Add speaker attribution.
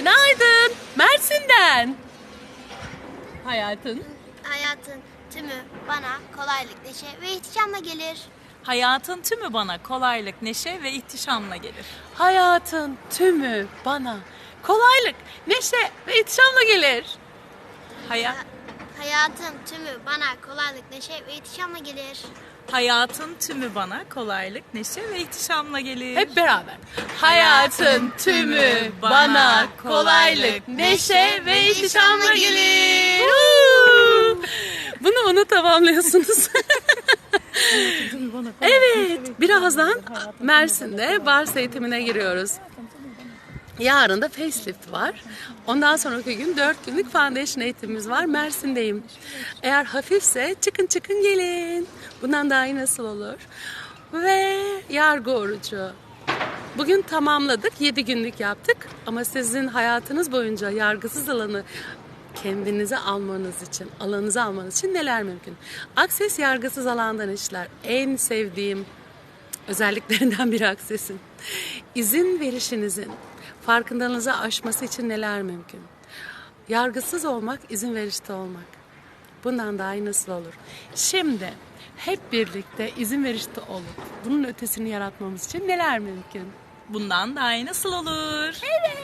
Speaker 1: Günaydın. Mersin'den. Hayatın.
Speaker 2: Hayatın tümü bana kolaylık, neşe ve ihtişamla gelir.
Speaker 3: Hayatın tümü bana kolaylık, neşe ve ihtişamla gelir.
Speaker 1: Hayatın tümü bana kolaylık, neşe ve ihtişamla gelir.
Speaker 3: Hayat,
Speaker 2: Hayatın tümü bana kolaylık, neşe ve ihtişamla gelir.
Speaker 3: hayatın tümü bana kolaylık, neşe ve ihtişamla gelir.
Speaker 1: Hep beraber. Hayatın tümü bana kolaylık, neşe ve ihtişamla gelir. Bunu onu tamamlıyorsunuz. evet, birazdan Mersin'de bars eğitimine giriyoruz. Yarın da facelift var. Ondan sonraki gün 4 günlük foundation eğitimimiz var. Mersin'deyim. Eğer hafifse çıkın çıkın gelin. Bundan daha iyi nasıl olur? Ve yargı orucu. Bugün tamamladık. 7 günlük yaptık. Ama sizin hayatınız boyunca yargısız alanı kendinize almanız için, alanınıza almanız için neler mümkün? Akses yargısız alandan işler. En sevdiğim özelliklerinden biri Akses'in. İzin verişinizin farkındalığınızı aşması için neler mümkün? Yargısız olmak, izin verişte olmak. Bundan daha iyi nasıl olur? Şimdi hep birlikte izin verişte olup bunun ötesini yaratmamız için neler mümkün?
Speaker 3: Bundan daha iyi nasıl olur?